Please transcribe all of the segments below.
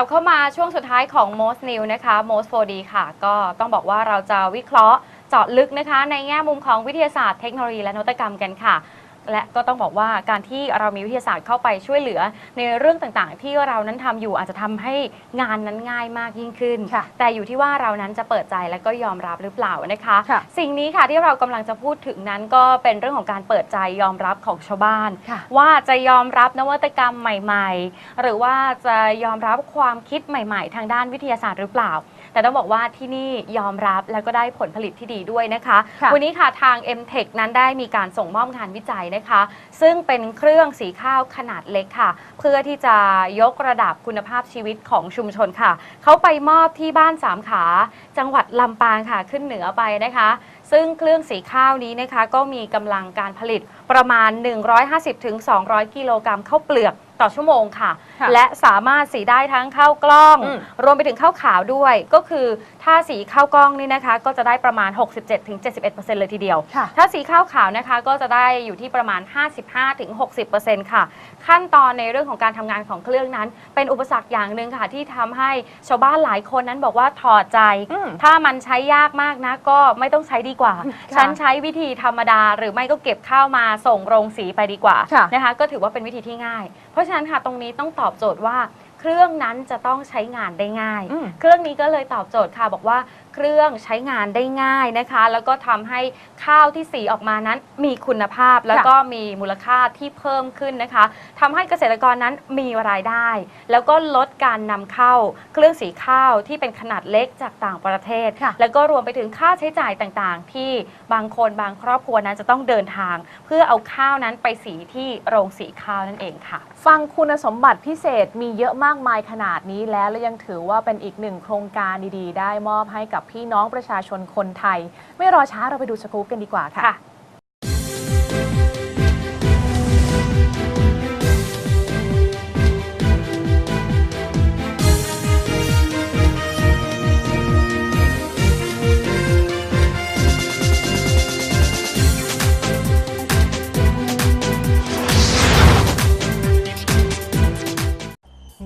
ลับเข้ามาช่วงสุดท้ายของ Most New นะคะ Most 4D ค่ะ ก็ต้องบอกว่าเราจะวิเคราะห์เจาะลึกนะคะ ในแง่มุมของวิทยาศาสตร์เทคโนโลยีและนวัตกรรมกันค่ะ และก็ต้องบอกว่าการที่เรามีวิทยาศาสตร์เข้าไปช่วยเหลือ ในเรื่องต่างๆ ที่เรานั้นทำอยู่อาจจะทำให้งานนั้นง่ายมากยิ่งขึ้นค่ะแต่อยู่ที่ว่าเรานั้นจะเปิดใจและก็ยอมรับหรือเปล่านะคะค่ะสิ่งนี้ค่ะที่เรากำลังจะพูดถึงนั้นก็เป็นเรื่องของการเปิดใจยอมรับของชาวบ้านค่ะว่าจะยอมรับนวัตกรรมใหม่ ๆ หรือว่าจะยอมรับความคิดใหม่ ๆ ทางด้านวิทยาศาสตร์หรือเปล่า แต่ต้องบอกว่าที่นี่ยอมรับแล้วก็ได้ผลผลิตที่ดีด้วยนะคะ ค่ะวันนี้ค่ะทาง m t e c h นั้นได้มีการส่งมอบงานวิจัยนะคะ ซึ่งเป็นเครื่องสีข้าวขนาดเล็กค่ะ เพื่อที่จะยกระดับคุณภาพชีวิตของชุมชนค่ะ เขาไปมอบที่บ้านสามขา จังหวัดลำปางค่ะขึ้นเหนือไปนะคะ ซึ่งเครื่องสีข้าวนี้นะคะ ก็มีกำลังการผลิตประมาณ 150-200 กิโลกรัมข้าวเปลือก ต่อชั่วโมงค่ะ ค่ะและสามารถสีได้ทั้งข้าวกล้อง อืม รวมไปถึงข้าวขาวด้วย ก็คือถ้าสีข้าวกล้องนี่นะคะ ก็จะได้ประมาณ 67-71%เลยทีเดียว ค่ะ ถ้าสีข้าวขาวนะคะก็จะได้อยู่ที่ประมาณ 55-60%ค่ะ ขั้นตอนในเรื่องของการทำงานของเครื่องนั้น เป็นอุปสรรคอย่างหนึ่งค่ะ ที่ทำให้ชาวบ้านหลายคนนั้นบอกว่าถอดใจ อืมถ้ามันใช้ยากมากนะ ก็ไม่ต้องใช้ดีกว่า ค่ะฉันใช้วิธีธรรมดา หรือไม่ก็เก็บข้าวมาส่งโรงสีไปดีกว่าค่ะ นะคะ ก็ถือว่าเป็นวิธีที่ง่าย เพราะฉะนั้นค่ะตรงนี้ต้องตอบโจทย์ว่า เครื่องนั้นจะต้องใช้งานได้ง่าย อืม เครื่องนี้ก็เลยตอบโจทย์ค่ะบอกว่าเครื่องใช้งานได้ง่ายนะคะ แล้วก็ทำให้ข้าวที่สีออกมานั้นมีคุณภาพแล้วก็มีมูลค่าที่เพิ่มขึ้นนะคะทำให้เกษตรกรนั้นมีรายได้ แล้วก็ลดการนำเข้า เครื่องสีข้าวที่เป็นขนาดเล็กจากต่างประเทศ ค่ะ แล้วก็รวมไปถึงค่าใช้จ่ายต่างๆ ที่บางคนบางครอบครัวนั้นจะต้องเดินทาง เพื่อเอาข้าวนั้นไปสีที่โรงสีข้าวนั่นเองค่ะ ฟังคุณสมบัติพิเศษมีเยอะมากมายขนาดนี้แล้วและยังถือว่าเป็นอีกหนึ่งโครงการดีๆ ได้มอบให้กับพี่น้องประชาชนคนไทย ไม่รอช้าเราไปดูสกู๊ปกันดีกว่าค่ะค่ะ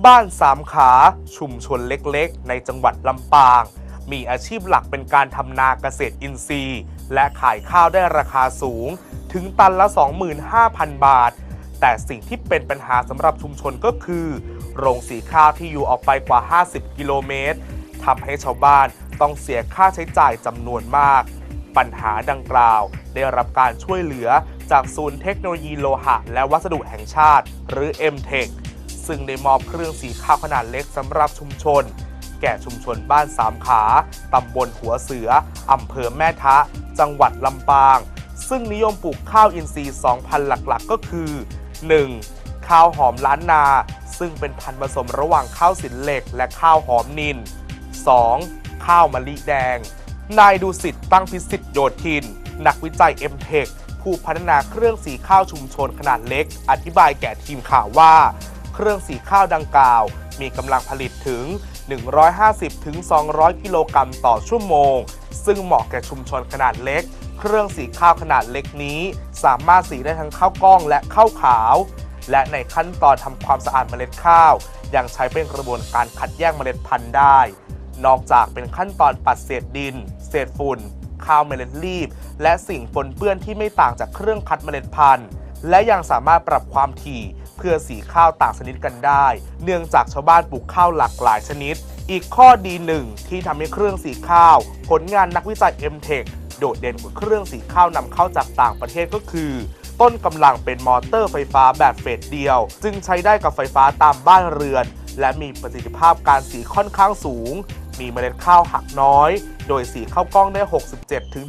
บ้านสามขาชุมชนเล็กๆ ในจังหวัดลำปาง มีอาชีพหลักเป็นการทำนาเกษตรอินทรีย์ และขายข้าวได้ราคาสูง ถึงตันละ 25,000 บาท แต่สิ่งที่เป็นปัญหาสำหรับชุมชนก็คือ โรงสีข้าวที่อยู่ออกไปกว่า 50 กิโลเมตรทำให้ชาวบ้านต้องเสียค่าใช้จ่ายจำนวนมาก ปัญหาดังกล่าว ได้รับการช่วยเหลือจากศูนย์เทคโนโลยีโลหะ และวัสดุแห่งชาติ หรือ m t e c h ซึ่งได้มอบเครื่องสีข้าวขนาดเล็กสำหรับชุมชน ก่ชุมชนบ้านสามขาตำบลหัวเสืออำเภอแม่ทะ จังหวัดลำปาง ซึ่งนิยมปลูกข้าวอินทรีย์2พันธุ์หลักๆ ก็คือ 1. ข้าวหอมล้านนา ซึ่งเป็นพันธุ์ผสมระหว่างข้าวสินเหล็กและข้าวหอมนิน 2. ข้าวมะลิแดง นายดูสิทธิ์ตั้งพิสิทธิ์โยธิน นักวิจัย m t e c h ผู้พัฒนาเครื่องสีข้าวชุมชนขนาดเล็ก อธิบายแก่ทีมข่าวว่า เครื่องสีข้าวดังกล่าว มีกำลังผลิตถึง 150-200 กิโลกรัมต่อชั่วโมง ซึ่งเหมาะแก่ชุมชนขนาดเล็ก เครื่องสีข้าวขนาดเล็กนี้ สามารถสีได้ทั้งข้าวกล้องและข้าวขาว และในขั้นตอนทำความสะอาดเมล็ดข้าว ยังใช้เป็นกระบวนการคัดแยกเมล็ดพันธุ์ได้ นอกจากเป็นขั้นตอนปัดเศษดิน เศษฝุ่นข้าวเมล็ดรีบ และสิ่งปนเปื้อนที่ไม่ต่างจากเครื่องคัดเมล็ดพันธุ์ และยังสามารถปรับความถี่ เพื่อสีข้าวต่างชนิดกันได้ เนื่องจากชาวบ้านปลูกข้าวหลากหลายชนิด อีกข้อดีหนึ่งที่ทำให้เครื่องสีข้าว ผลงานนักวิจัย m t e c h โดดเด่นกว่าเครื่องสีข้าวนำเข้าจากต่างประเทศก็คือ ต้นกำลังเป็นมอเตอร์ไฟฟ้าแบบเฟสเดียว จึงใช้ได้กับไฟฟ้าตามบ้านเรือน และมีประสิทธิภาพการสีค่อนข้างสูง มีเมล็ดข้าวหักน้อย โดยสีข้าวกล้องได้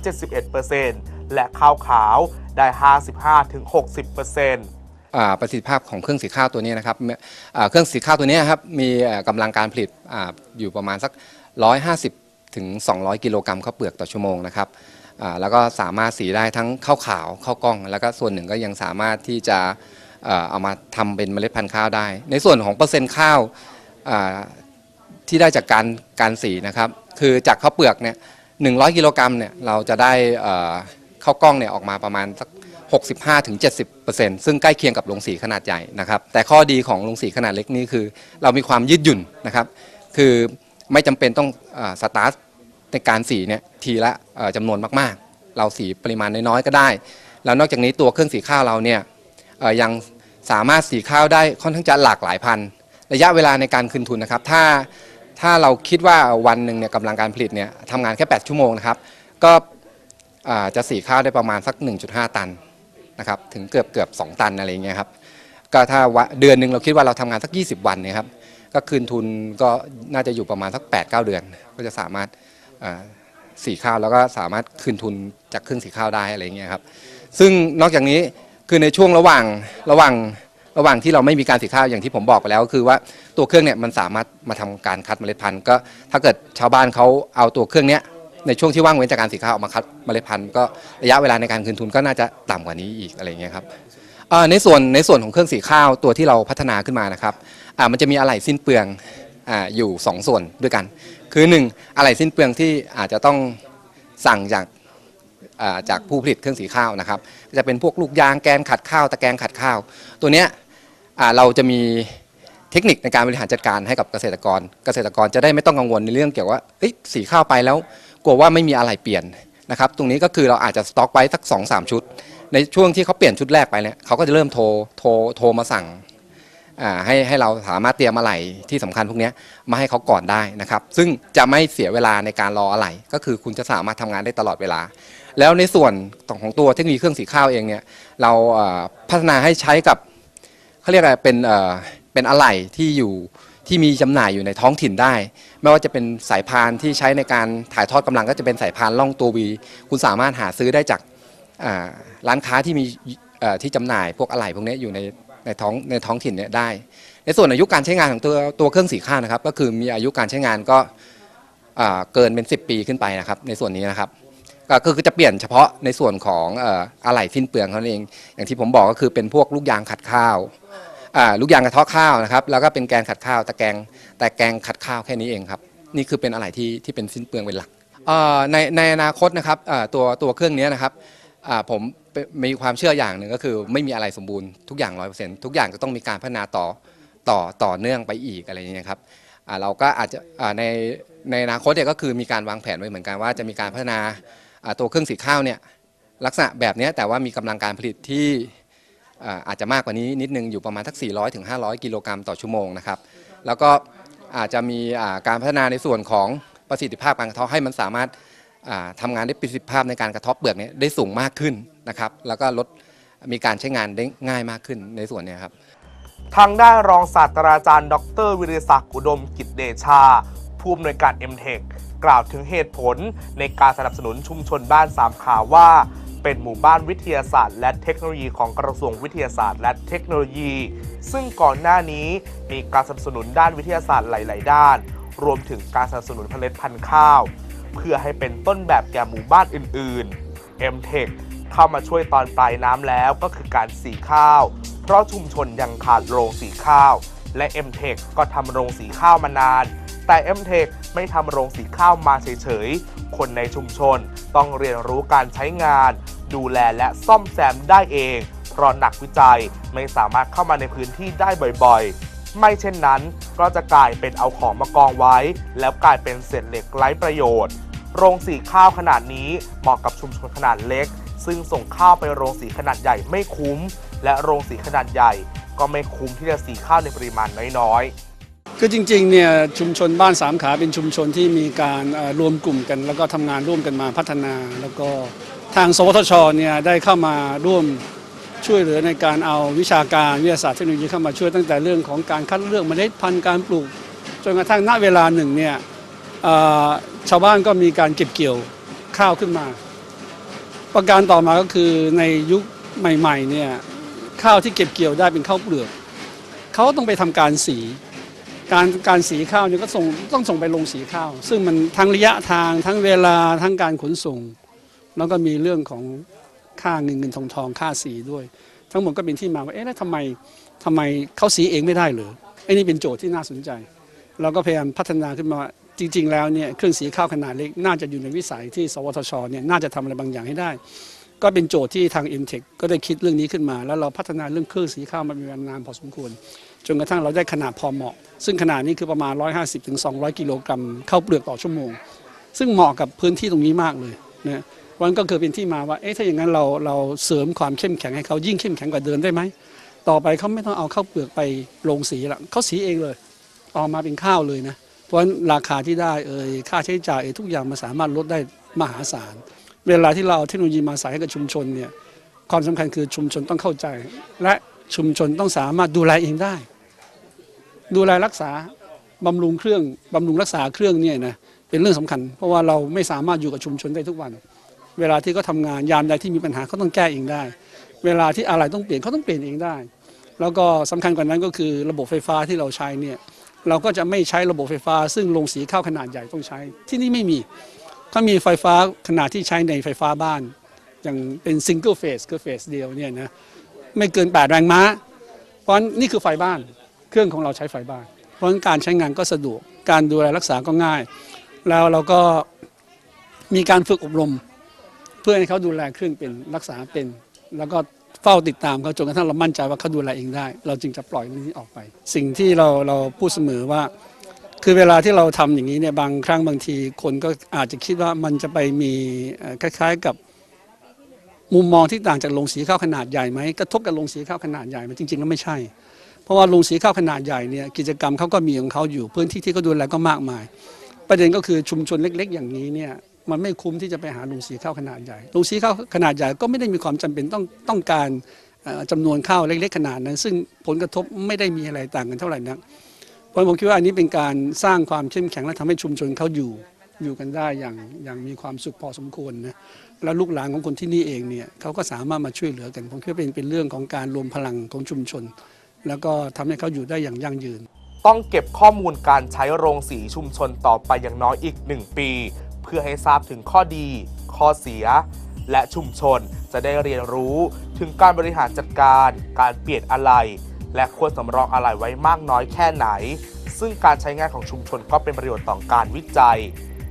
67-71%และข้าวขาวได้ 55-60%อ่า ประสิทธิภาพของเครื่องสีข้าวตัวนี้นะครับเครื่องสีข้าวตัวนี้ครับมีเอ่อกำลังการผลิตออยู่ประมาณสัก 150 ถึง 200 กิโลกรัมข้าวเปลือกต่อชั่วโมงนะครับแล้วก็สามารถสีได้ทั้งข้าวขาวข้าวกล้อง แล้วก็ส่วนหนึ่งก็ยังสามารถที่จะเอามาทำเป็นเมล็ดพันธุ์ข้าวได้ ในส่วนของเปอร์เซ็นต์ข้าวที่ได้จากการการสีนะครับ คือจากข้าวเปลือกเนี่ย100กิโลกรัมเนี่ยเราจะได้ข้าวกล้องเนี่ยออกมาประมาณสัก 65-70%ซึ่งใกล้เคียงกับโรงสีขนาดใหญ่นะครับ แต่ข้อดีของโรงสีขนาดเล็กนี้คือ เรามีความยืดหยุ่นนะครับ คือไม่จำเป็นต้องอสตาร์ทในการสีเนี่ยทีละจำนวนมากๆ เราสีปริมาณน้อยๆก็ได้ แล้วนอกจากนี้ตัวเครื่องสีข้าวเราเนี่ยยังสามารถสีข้าวได้ค่อนข้างจะหลากหลายพัน ระยะเวลาในการคืนทุนนะครับ ถ้าถ้าเราคิดว่าวันหนึ่งเนี่ยกำลังการผลิตเนี่ยทำงานแค่ 8 ชั่วโมงนะครับ ก็จะสีข้าวได้ประมาณสัก 1.5 ตัน นะครับถึงเกือบเกือบ2ตันอะไรเงี้ยครับก็ถ้าเดือนหนึ่งเราคิดว่าเราทำงานสัก 20 วันเนี่ยครับก็คืนทุนก็น่าจะอยู่ประมาณสัก8-9 เดือน ก็จะสามารถสีข้าวแล้วก็สามารถคืนทุนจากเครื่องสีข้าวได้อะไรเงี้ยครับซึ่งนอกจากนี้คือในช่วงระหว่างระหว่างระหว่างที่เราไม่มีการสีข้าวอย่างที่ผมบอกไปแล้วก็คือว่าตัวเครื่องเนี่ยมันสามารถมาทำการคัดเมล็ดพันธุ์ก็ถ้าเกิดชาวบ้านเขาเอาตัวเครื่องเนี้ย ในช่วงที่ว่างเว้นจากการสีข้าวออกมาคัดเมล็ดพันธุ์ก็ระยะเวลาในการคืนทุนก็น่าจะต่ำกว่านี้อีกอะไรเงี้ยครับในส่วนในส่วนของเครื่องสีข้าวตัวที่เราพัฒนาขึ้นมานะครับมันจะมีอะไหล่สิ้นเปลืองออยู่สองส่วนด้วยกัน คือหนึ่งอะไหล่สิ้นเปลืองที่อาจจะต้องสั่งจากจากผู้ผลิตเครื่องสีข้าวนะครับก็จะเป็นพวกลูกยางแกนขัดข้าวตะแกรงขัดข้าว ตัวเนี้ยเราจะมีเทคนิคในการบริหารจัดการให้กับเกษตรกร เกษตรกรจะได้ไม่ต้องกังวลในเรื่องเกี่ยวว่าสีข้าวไปแล้ว กลัวว่าไม่มีอะไรเปลี่ยนนะครับตรงนี้ก็คือเราอาจจะสต็อกไว้สัก2อสชุด ในช่วงที่เขาเปลี่ยนชุดแรกไปเนี่ยเขาก็จะเริ่มโทรโทรโทรมาสั่งให้ให้เราสามารถเตรียมอะไหล่ที่สำคัญพวกเนี้ยมาให้เขาก่อนได้นะครับ ซึ่งจะไม่เสียเวลาในการรออะไหล่ก็คือคุณจะสามารถทำงานได้ตลอดเวลา แล้วในส่วนของตัวเทคโนโลยีเครื่องสีข้าวเองเนี่ยเราพัฒนาให้ใช้กับเขาเรียกอะไรเป็นเอ่อเป็นอะไหล่ที่อยู่ ที่มีจำหน่ายอยู่ในท้องถิ่นได้ ไม่ว่าจะเป็นสายพานที่ใช้ในการถ่ายทอดกำลังก็จะเป็นสายพานล่องตัววี คุณสามารถหาซื้อได้จากอ่าร้านค้าที่มีเอ่อที่จำหน่ายพวกอะไหล่พวกนี้อยู่ในในท้องในท้องถิ่นเนี่ยได้ ในส่วนอายุการใช้งานของตัวตัวเครื่องสีข้าวนะครับ ก็คือมีอายุการใช้งานก็อ่าเกินเป็น 10 ปีขึ้นไปนะครับ ในส่วนนี้นะครับ ก็ก็คือจะเปลี่ยนเฉพาะในส่วนของเอ่ออะไหล่สิ้นเปลืองเท่านั้นเอง อย่างที่ผมบอกก็คือเป็นพวกลูกยางขัดข้าว ลูกยางกระเทาะข้าวนะครับแล้วก็เป็นแกนขัดข้าวตะแกรงแต่แกงขัดข้าวแค่นี้เองครับนี่คือเป็นอะไหล่ที่ที่เป็นสิ้นเปลืองเป็นหลักในในอนาคตนะครับตัวตัวเครื่องนี้นะครับผมมีความเชื่ออย่างหนึ่งก็คือไม่มีอะไรสมบูรณ์ทุกอย่างร้อยเปอร์เซ็นต์ทุกอย่างจะต้องมีการพัฒนาต่อต่อต่อเนื่องไปอีกอะไรอย่างเงี้ครับเราก็อาจจะในในอนาคตเนี่ยก็คือมีการวางแผนไว้เหมือนกันว่าจะมีการพัฒนาตัวเครื่องสีข้าวเนี่ยลักษณะแบบนี้แต่ว่ามีกำลังการผลิตที่ อาจจะมากกว่านี้นิดนึงอยู่ประมาณทัก 400ถึง500 กิโลกรัมต่อชั่วโมงนะครับ แล้วก็อาจจะมีการพัฒนาในส่วนของประสิทธิภาพการกระเทาะให้มันสามารถอ่าทำงานได้ประสิทธิภาพในการกระทาะเปลือกนี่ยได้สูงมากขึ้นนะครับ แล้วก็ลดมีการใช้งานได้ง่ายมากขึ้นในส่วนนี้ครับ ทางด้านรองศาสตราจารย์ ดร วิริศักดิ์อุดมกิจเดชา ผู้อำนวยการ m t e c h กล่าวถึงเหตุผลในการสนับสนุนชุมชนบ้านสามขาว่า เป็นหมู่บ้านวิทยาศาสตร์ และเทคโนโลยีของกระทรวงวิทยาศาสตร์ และเทคโนโลยี ซึ่งก่อนหน้านี้มีการสนับสนุนด้านวิทยาศาสตร์หลาย ๆ ด้าน รวมถึงการสนับสนุนเมล็ดพันธุ์ข้าว เพื่อให้เป็นต้นแบบแก่หมู่บ้านอื่น ๆ m t e c h เข้ามาช่วยตอนปลายน้ำแล้วก็คือการสีข้าว เพราะชุมชนยังขาดโรงสีข้าว และ m t e c h ก็ทำโรงสีข้าวมานาน แต่ m t e c h ไม่ทำโรงสีข้าวมาเฉย ๆ คนในชุมชนต้องเรียนรู้การใช้งาน ดูแลและซ่อมแซมได้เอง เพราะนักวิจัยไม่สามารถเข้ามาในพื้นที่ได้บ่อยๆ ไม่เช่นนั้นก็จะกลายเป็นเอาของมากองไว้ แล้วกลายเป็นเศษเหล็กไร้ประโยชน์ โรงสีข้าวขนาดนี้เหมาะกับชุมชนขนาดเล็ก ซึ่งส่งข้าวไปโรงสีขนาดใหญ่ไม่คุ้ม และโรงสีขนาดใหญ่ ก็ไม่คุ้มที่จะสีข้าวในปริมาณน้อยๆคือจริงๆเนี่ยชุมชนบ้านสามขาเป็นชุมชนที่มีการรวมกลุ่มกัน แล้วก็ทำงานร่วมกันมาพัฒนา แล้วก็ ทาง สวทชเนี่ยได้เข้ามาร่วมช่วยเหลือในการเอาวิชาการวิทยาศาสตร์เทคโนโลยีเข้ามาช่วยตั้งแต่เรื่องของการคัดเลือกเมล็ดพันธุ์การปลูกจนกระทั่งณเวลาหนึ่งเนี่ยชาวบ้านก็มีการเก็บเกี่ยวข้าวขึ้นมา ประการต่อมาก็คือในยุคใหม่ๆเนี่ยข้าวที่เก็บเกี่ยวได้เป็นข้าวเปลือกเขาต้องไปทำการสีการการสีข้าวเนี่ยก็ส่งต้องส่งไปลงสีข้าว ซึ่งมันทั้งระยะทางทั้งเวลาทั้งการขนส่ง แล้วก็มีเรื่องของค่าเงินเงินทองทองค่าสีด้วย ทั้งหมดก็เป็นที่มาว่าเอ๊ะแล้วทำไมทำไมเขาสีเองไม่ได้หรือไอ้นี่เป็นโจทย์ที่น่าสนใจ เราก็พยายามพัฒนาขึ้นมาจริง ๆ แล้วเนี่ยเครื่องสีข้าวขนาดเล็กน่าจะอยู่ในวิสัยที่ สวทชเนี่ยน่าจะทำอะไรบางอย่างให้ได้ ก็เป็นโจทย์ที่ทาง m t e c h ก็ได้คิดเรื่องนี้ขึ้นมา แล้วเราพัฒนาเรื่องเครื่องสีข้าวมาเป็นเวลานานพอสมควร จนกระทั่งเราได้ขนาดพอเหมาะ ซึ่งขนาดนี้คือประมาณ 150-200ถึง200กิโลกรัมข้าวเปลือกต่อชั่วโมง ซึ่งเหมาะกับพื้นที่ตรงนี้มากเลยนะ วันก็เกิดเป็นที่มาว่าเอ๊ะถ้าอย่างนั้นเราเราเสริมความเข้มแข็งให้เขายิ่งเข้มแข็งกว่าเดิมได้ไหมต่อไปเขาไม่ต้องเอาข้าวเปลือกไปลงสีละเขาสีเองเลยออกมาเป็นข้าวเลยนะเพราะฉะนั้นราคาที่ได้เอ่ยค่าใช้จ่ายเอ่ยทุกอย่างมันสามารถลดได้มหาศาลเวลาที่เราเอาเทคโนโลยีมาใส่ให้กับชุมชนเนี่ยความสำคัญคือชุมชนต้องเข้าใจ และชุมชนต้องสามารถดูแลเองได้ ดูแลรักษาบำรุงเครื่องบำรุงรักษาเครื่องเนี่ยนะเป็นเรื่องสำคัญ เพราะว่าเราไม่สามารถอยู่กับชุมชนได้ทุกวัน เวลาที่เขาทำงานยามใดที่มีปัญหาเขาต้องแก้เองได้ เวลาที่อะไรต้องเปลี่ยนเขาต้องเปลี่ยนเองได้ แล้วก็สำคัญกว่านั้นก็คือระบบไฟฟ้าที่เราใช้เนี่ยเราก็จะไม่ใช้ระบบไฟฟ้า ซึ่งโรงสีข้าวขนาดใหญ่ต้องใช้ ที่นี่ไม่มีเขามีไฟฟ้าขนาดที่ใช้ในไฟฟ้าบ้าน อย่างเป็นซิงเกิลเฟสคือเฟสเดียวเนี่ยนะไม่เกิน 8 แรงม้า เพราะนี่คือไฟบ้าน เครื่องของเราใช้ไฟบ้าน เพราะงั้นการใช้งานก็สะดวก การดูแลรักษาก็ง่าย แล้วเราก็มีการฝึกอบรม พื่อให้เขาดูแลเครื่องเป็นรักษาเป็น แล้วก็เฝ้าติดตามเขาจนกระทั่งเรามั่นใจว่าเขาดูแลเองได้ เราจึงจะปล่อยเรื่องนี้ออกไป สิ่งที่เราเราพูดเสมอว่า คือเวลาที่เราทำอย่างนี้เนี่ยบางครั้งบางทีคนก็อาจจะคิดว่ามันจะไปมีคล้าย ๆกับมุมมองที่ต่างจากโรงสีข้าวขนาดใหญ่ไหมกระทบกับโรงสีข้าวขนาดใหญ่ไหมจริงๆแล้วไม่ใช่ เพราะว่าโรงสีข้าวขนาดใหญ่เนี่ยกิจกรรมเขาก็มีของเขาอยู่พื้นที่ที่เขาดูแลก็มากมาย ประเด็นก็คือชุมชนเล็ก ๆ อย่างนี้เนี่ย มันไม่คุ้มที่จะไปหาโรงสีข้าวขนาดใหญ่โรงสีข้าวขนาดใหญ่ก็ไม่ได้มีความจำเป็นต้องต้องการเอ่อจำนวนข้าวเล็กๆขนาดนั้น ซึ่งผลกระทบไม่ได้มีอะไรต่างกันเท่าไหร่นักเพราะผมคิดว่าอันนี้เป็นการสร้างความเข้มแข็งและทำให้ชุมชนเขาอยู่อยู่กันได้อย่างอย่างมีความสุขพอสมควรนะแล้วลูกหลานของคนที่นี่เองเนี่ยเขาก็สามารถมาช่วยเหลือกันผมคิดว่าเป็นเป็นเรื่องของการรวมพลังของชุมชน แล้วก็ทำให้เขาอยู่ได้อย่างยั่งยืน ต้องเก็บข้อมูลการใช้โรงสีชุมชนต่อไปอย่างน้อยอีก 1 ปี เพื่อให้ทราบถึงข้อดี ข้อเสีย และชุมชนจะได้เรียนรู้ถึงการบริหารจัดการ การเปลี่ยนอะไหล่และควรสำรองอะไหล่ไว้มากน้อยแค่ไหน ซึ่งการใช้งานของชุมชนก็เป็นประโยชน์ต่อการวิจัย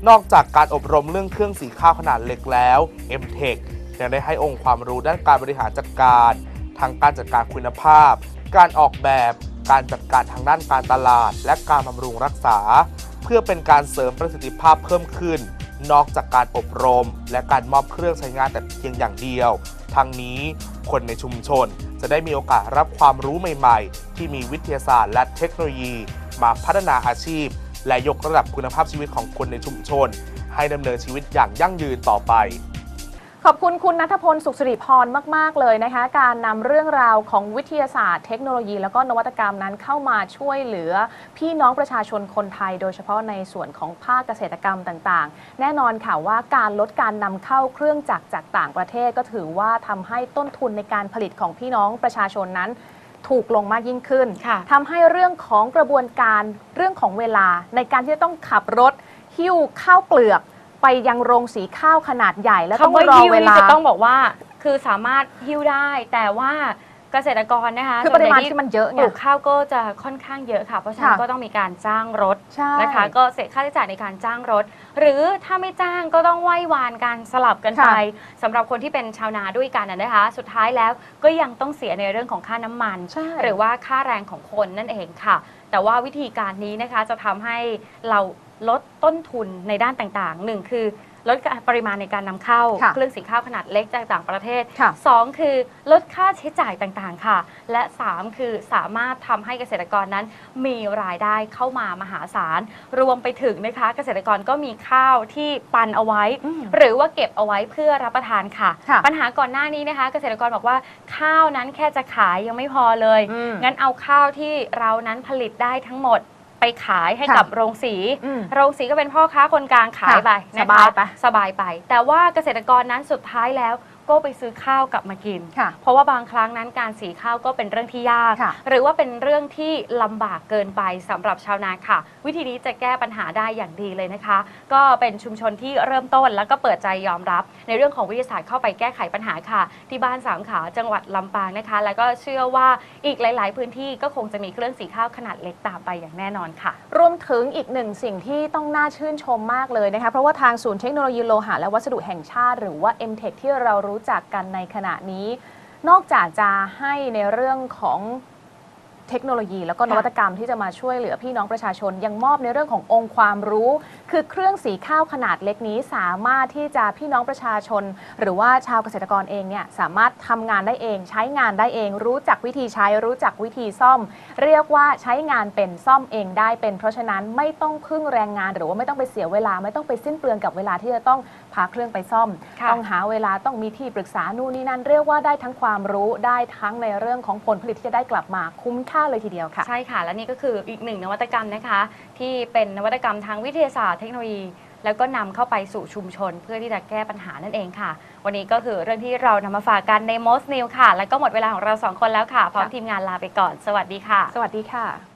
นอกจากการอบรมเรื่องเครื่องสีข้าวขนาดเล็กแล้ว m t e c h ยังได้ให้องค์ความรู้ด้านการบริหารจัดการทั้งการจัดการคุณภาพ การออกแบบ การจัดการทางด้านการตลาด และการบำรุงรักษา เพื่อเป็นการเสริมประสิทธิภาพเพิ่มขึ้น นอกจากการอบรม และการมอบเครื่องใช้งานแต่เพียงอย่างเดียว ทั้งนี้คนในชุมชนจะได้มีโอกาสรับความรู้ใหม่ ๆ ที่มีวิทยาศาสตร์และเทคโนโลยี มาพัฒนาอาชีพ และยกระดับคุณภาพชีวิตของคนในชุมชน ให้ดำเนินชีวิตอย่างยั่งยืนต่อไป ขอบคุณคุณนัทพลสุขสิริพรมาก ๆ เลยนะคะ การนำเรื่องราวของวิทยาศาสตร์ เทคโนโลยี แล้วก็นวัตกรรมนั้นเข้ามาช่วยเหลือ พี่น้องประชาชนคนไทย โดยเฉพาะในส่วนของภาคเกษตรกรรมต่างๆ แน่นอนค่ะว่าการลดการนำเข้าเครื่องจักรจากต่างประเทศก็ถือว่าทำให้ต้นทุนในการผลิตของพี่น้องประชาชนนั้น ถูกลงมากยิ่งขึ้น ค่ะ ทำให้เรื่องของกระบวนการเรื่องของเวลาในการที่จะต้องขับรถ หิ้วข้าวเปลือก ไปยังโรงสีข้าวขนาดใหญ่แล้วต้องคำว่ารอหิ้วเวนี่ลาจะต้องบอกว่าคือสามารถหิ้วได้ แต่ว่าเกษตรกรนะคะคือปริมาณที่มันเยอะปไงลูกข้าวก็จะค่อนข้างเยอะค่ะ เพราะฉะนั้นค่ะ ก็ต้องมีการจ้างรถใช่นะคะ ก็เสียค่าใช้จ่ายในการจ้างรถ หรือถ้าไม่จ้างก็ต้องไหว้วานการสลับกันไปสำหรับคนที่เป็นชาวนาด้วยกันนะนะคะ สุดท้ายแล้วก็ยังต้องเสียในเรื่องของค่าน้ำมัน ใช่ หรือว่าค่าแรงของคนนั่นเองค่ะ แต่ว่าวิธีการนี้นะคะจะทำให้เรา ลดต้นทุนในด้านต่างๆหนึ่งคือลดปริมาณในการนำเข้าค่ะเครื่องสีข้าวขนาดเล็กจากต่างประเทศค่ะสองคือลดค่าใช้จ่ายต่างๆค่ะ และ 3 คือสามารถทำให้เกษตรกรนั้นมีรายได้เข้ามามหาศาล รวมไปถึงนะคะเกษตรกรก็มีข้าวที่ปันเอาไว้อืมหรือว่าเก็บเอาไว้เพื่อรับประทานค่ะค่ะ ปัญหาก่อนหน้านี้นะคะ เกษตรกรบอกว่าข้าวนั้นแค่จะขายยังไม่พอเลยอืมงั้นเอาข้าวที่เรานั้นผลิตได้ทั้งหมด ไปขายให้ค่ะกับโรงสี อืมโรงสีก็เป็นพ่อค้าคนกลางขายค่ะไปนะคะสบายไป สบายไป แต่ว่าเกษตรกรนั้นสุดท้ายแล้ว ก็ไปซื้อข้าวกลับมากิน ค่ะเพราะว่าบางครั้งนั้นการสีข้าวก็เป็นเรื่องที่ยาก ค่ะ หรือว่าเป็นเรื่องที่ลำบากเกินไปสำหรับชาวนาค่ะ วิธีนี้จะแก้ปัญหาได้อย่างดีเลยนะคะ ก็เป็นชุมชนที่เริ่มต้นแล้วก็เปิดใจยอมรับ ในเรื่องของวิทยาศาสตร์เข้าไปแก้ไขปัญหาค่ะ ที่บ้านสามขาจังหวัดลำปางนะคะ แล้วก็เชื่อว่าอีกหลาย ๆ พื้นที่ก็คงจะมีเครื่องสีข้าวขนาดเล็กตามไปอย่างแน่นอนค่ะ รวมถึงอีกหนึ่งสิ่งที่ต้องน่าชื่นชมมากเลยนะคะ เพราะว่าทางศูนย์เทคโนโลยีโลหะและวัสดุแห่งชาติ หรือว่า m t e c h ที่เรารู้รู้จักกันในขณะนี้ นอกจากจะให้ในเรื่องของ เทคโนโลยีแล้วก็นวัตกรรมที่จะมาช่วยเหลือพี่น้องประชาชน ยังมอบในเรื่องขององค์ความรู้ คือเครื่องสีข้าวขนาดเล็กนี้สามารถที่จะพี่น้องประชาชน หรือว่าชาวเกษตรกรเองเนี่ยสามารถทำงานได้เอง ใช้งานได้เอง รู้จักวิธีใช้ รู้จักวิธีซ่อม เรียกว่าใช้งานเป็นซ่อมเองได้เป็น เพราะฉะนั้นไม่ต้องพึ่งแรงงาน หรือว่าไม่ต้องไปเสียเวลา ไม่ต้องไปสิ้นเปลืองกับเวลาที่จะต้องพาเครื่องไปซ่อมค่ะต้องหาเวลาต้องมีที่ปรึกษานู่นนี่นั่นเรียกว่าได้ทั้งความรู้ได้ทั้งในเรื่องของผลผลิตที่จะได้กลับมาคุ้มค่าเลยทีเดียวค่ะ ใช่ค่ะ และนี่ก็คืออีกหนึ่งนวัตกรรมนะคะ ที่เป็นนวัตกรรมทางวิทยาศาสตร์เทคโนโลยี แล้วก็นำเข้าไปสู่ชุมชน เพื่อที่จะแก้ปัญหานั่นเองค่ะ วันนี้ก็คือเรื่องที่เรานำมาฝากกันใน Most New ค่ะ แล้วก็หมดเวลาของเราสองคนแล้วค่ะพร้อมทีมงานลาไปก่อน สวัสดีค่ะ สวัสดีค่ะ